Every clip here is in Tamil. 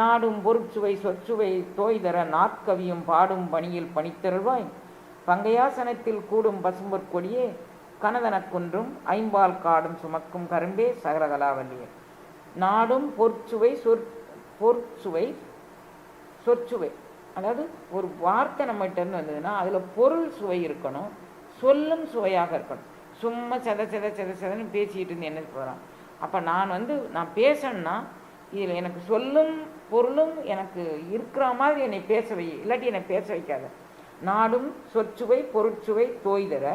நாடும் பொருட்சுவை சொற்சுவை தோய்தர நாற்கவியும் பாடும் பணியில் பணித்தருள்வாய் பங்கையாசனத்தில் கூடும் பசும்பொற் கொடியே குன்றும் ஐம்பால் காடும் சுமக்கும் கரும்பே சகரகலாவல்லியே நாடும் பொற்சுவை சொற் பொற்சுவை சொற்சுவை. அதாவது ஒரு வார்த்தை நம்மகிட்ட இருந்து வந்ததுன்னா அதில் பொருள் சுவை இருக்கணும் சொல்லும் சுவையாக இருக்கணும். சும்மா செத செத செத செதன்னு பேசிக்கிட்டு இருந்து என்ன போகிறான் அப்போ நான் வந்து நான் பேசணும்னா இதில் எனக்கு சொல்லும் பொருளும் எனக்கு இருக்கிற மாதிரி என்னை பேச வை இல்லாட்டி என்னை பேச வைக்காத. நாடும் சொற்சுவை பொருட்சுவை தோய்தர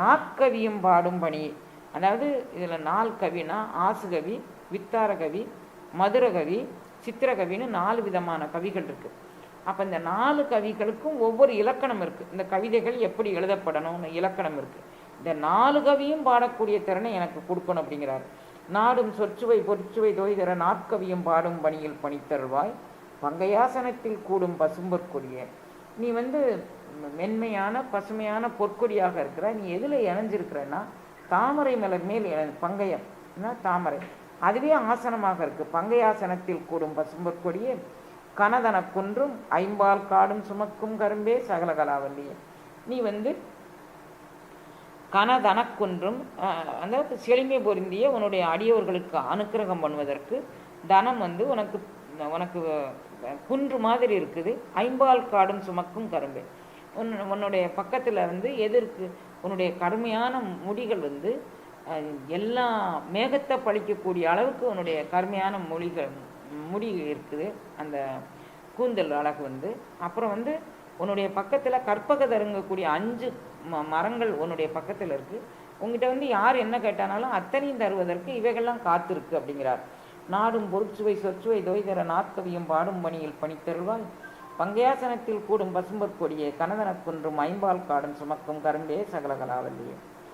நாற்கவியும் பாடும் பணி. அதாவது இதில் நாலு கவினா ஆசுகவி வித்தார கவி மதுரகவி சித்திரகவின்னு நாலு விதமான கவிகள் இருக்குது அப்போ இந்த நாலு கவிகளுக்கும் ஒவ்வொரு இலக்கணம் இருக்குது இந்த கவிதைகள் எப்படி எழுதப்படணும்னு இலக்கணம் இருக்குது இந்த நாலு கவியும் பாடக்கூடிய திறனை எனக்கு கொடுக்கணும் அப்படிங்கிறாரு. நாடும் சொற்சுவை பொற்சுவை தோய்தர நாட்கவியும் பாடும் பணியில் பணித்தருவாய் பங்கையாசனத்தில் கூடும் பசும்பொற்கொடிய. நீ வந்து மென்மையான பசுமையான பொற்கொடியாக இருக்கிற நீ எதில் இணைஞ்சிருக்கிறன்னா தாமரை மலர் மேல் இணை- பங்கயம் தாமரை. அதுவே ஆசனமாக இருக்கு. பங்கையாசனத்தில் கூடும் பசும்பொற்கொடியே. கனதன குன்றும் ஐம்பால் காடும் சுமக்கும் கரும்பே சகலகலாவல்லியே நீ வந்து கனதனக்குன்றும் அந்த அதாவது செழுமை பொருந்திய உன்னுடைய அடியவர்களுக்கு அனுக்கிரகம் பண்ணுவதற்கு தனம் வந்து உனக்கு உனக்கு குன்று மாதிரி இருக்குது. ஐம்பால் காடும் சுமக்கும் கரும்பு. உன் உன்னுடைய பக்கத்தில் வந்து எதிர்க்கு உன்னுடைய கருமையான முடிகள் வந்து எல்லா மேகத்தை பழிக்கக்கூடிய அளவுக்கு உன்னுடைய கருமையான மொழிகள் முடி இருக்குது. அந்த கூந்தல் அழகு வந்து அப்புறம் வந்து உன்னுடைய பக்கத்தில் கற்பக தருங்கக்கூடிய அஞ்சு ம மரங்கள் உன்னுடைய பக்கத்தில் இருக்குது உங்ககிட்ட வந்து யார் என்ன கேட்டானாலும் அத்தனையும் தருவதற்கு இவைகள்லாம் காத்திருக்கு அப்படிங்கிறார். நாடும் பொருட்சுவை சொற்சுவை தோய்தர நாற்கவியும் பாடும் பணியில் பணித்தருள்வாய் பங்கையாசனத்தில் கூடும் பசும்பற் கொடியே கனதனக் குன்றும் ஐம்பால் காடும் சுமக்கும் கரும்பே சகலகலாவல்லியே.